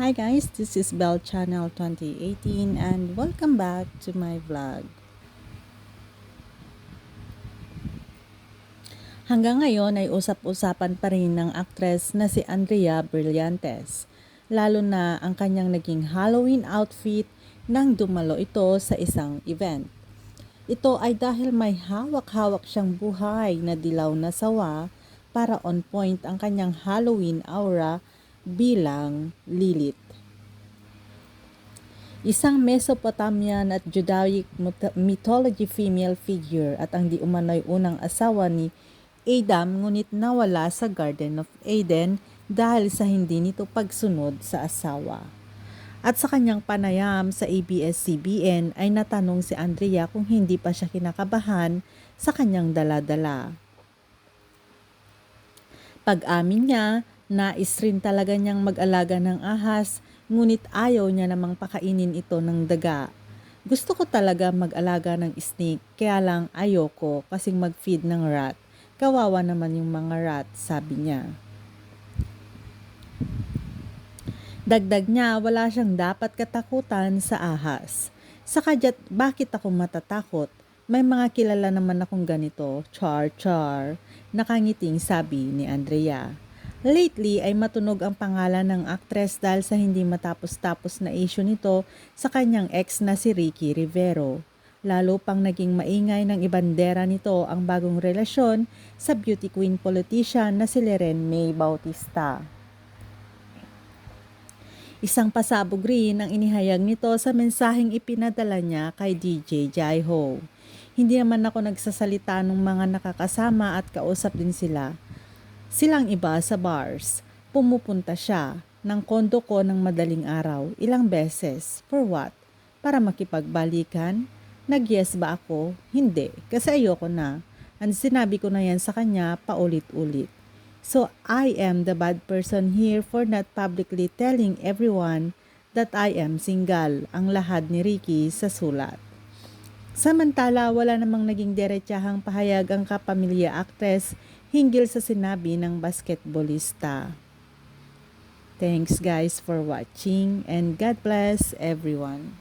Hi guys, this is Bell Channel 2018 and welcome back to my vlog. Hanggang ngayon ay usap-usapan pa rin ng aktres na si Andrea Brillantes. Lalo na ang kanyang naging Halloween outfit nang dumalo ito sa isang event. Ito ay dahil may hawak-hawak siyang buhay na dilaw na sawa para on point ang kanyang Halloween aura bilang Lilith. Isang Mesopotamian at Judaic myth- mythology female figure at ang di umano'y unang asawa ni Adam ngunit nawala sa Garden of Eden dahil sa hindi nito pagsunod sa asawa. At sa kanyang panayam sa ABS-CBN ay natanong si Andrea kung hindi pa siya kinakabahan sa kanyang daladala. Pag-amin niya, nais rin talaga niyang mag-alaga ng ahas, ngunit ayaw niya namang pakainin ito ng daga. Gusto ko talaga mag-alaga ng snake, kaya lang ayoko kasing mag-feed ng rat. Kawawa naman yung mga rat, sabi niya. Dagdag niya, wala siyang dapat katakutan sa ahas. Sa kadyat, bakit ako matatakot? May mga kilala naman akong ganito, char char, nakangiting sabi ni Andrea. Lately ay matunog ang pangalan ng aktres dahil sa hindi matapos-tapos na issue nito sa kanyang ex na si Ricky Rivero. Lalo pang naging maingay ng ibandera nito ang bagong relasyon sa beauty queen politician na si Leren May Bautista. Isang pasabog rin ang inihayag nito sa mensaheng ipinadala niya kay DJ Jaiho. Hindi naman ako nagsasalita ng mga nakakasama at kausap din sila. Silang iba sa bars. Pumupunta siya ng kondo ko ng madaling araw ilang beses. For what? Para makipagbalikan? Nag-yes ba ako? Hindi, kasi ayoko na. And sinabi ko na yan sa kanya paulit-ulit. So I am the bad person here for not publicly telling everyone that I am single, ang lahad ni Ricky sa sulat. Samantala, wala namang naging diretsahang pahayag ang kapamilya actress hinggil sa sinabi ng basketballista. Thanks guys for watching and God bless everyone.